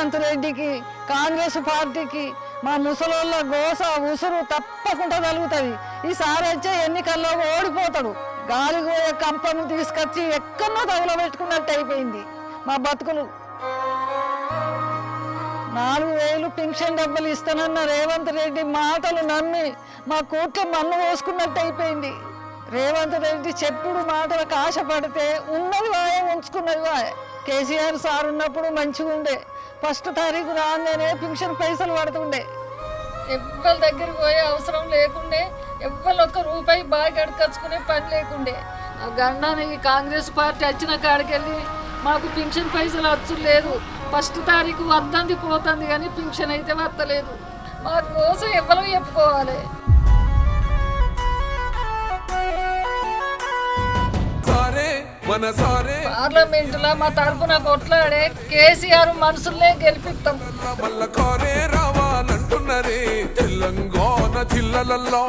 రేవంత్ రెడ్డికి కాంగ్రెస్ పార్టీకి మా ముసలోళ్ళ గోస ఉసురు తప్పకుండా కలుగుతుంది ఈసారి వచ్చే ఎన్నికల్లో ఓడిపోతాడు. గాలి పోయే కంపను తీసుకొచ్చి ఎక్కడో తగులబెట్టుకున్నట్టు అయిపోయింది మా బతుకులు. నాలుగు వేలు పింఛన్ డబ్బులు ఇస్తానన్న రేవంత్ రెడ్డి మాటలు నమ్మి మా కోట్లు మన్ను పోసుకున్నట్టు అయిపోయింది. రేవంత్ రెడ్డి చెప్పుడు మాటలకు ఆశపడితే ఉన్నది వాయే ఉంచుకున్నది వాయే. కేసీఆర్ సార్ ఉన్నప్పుడు మంచిగా ఉండే. ఫస్ట్ తారీఖు రాగానే పింఛన్ పైసలు పడుతుండే. ఎవ్వరి దగ్గరికి పోయే అవసరం లేకుండే. ఎవరు ఒక్క రూపాయి బాగా గడకచ్చుకునే పని లేకుండే. ఆ కాంగ్రెస్ పార్టీ వచ్చిన కాడికెళ్ళి మాకు పింఛన్ పైసలు వచ్చు లేదు. ఫస్ట్ తారీఖు వద్దంది పోతుంది కానీ పింఛన్ అయితే వత్తలేదు. మా కోసం ఎవరు చెప్పుకోవాలి. సారే పార్లమెంటులో మా తరఫున కొట్లాడే కేసీఆర్ మనసులనే గెలిపిస్తాం మల్ల కారే రావాలంటున్నరే తెలంగాణ జిల్లలలో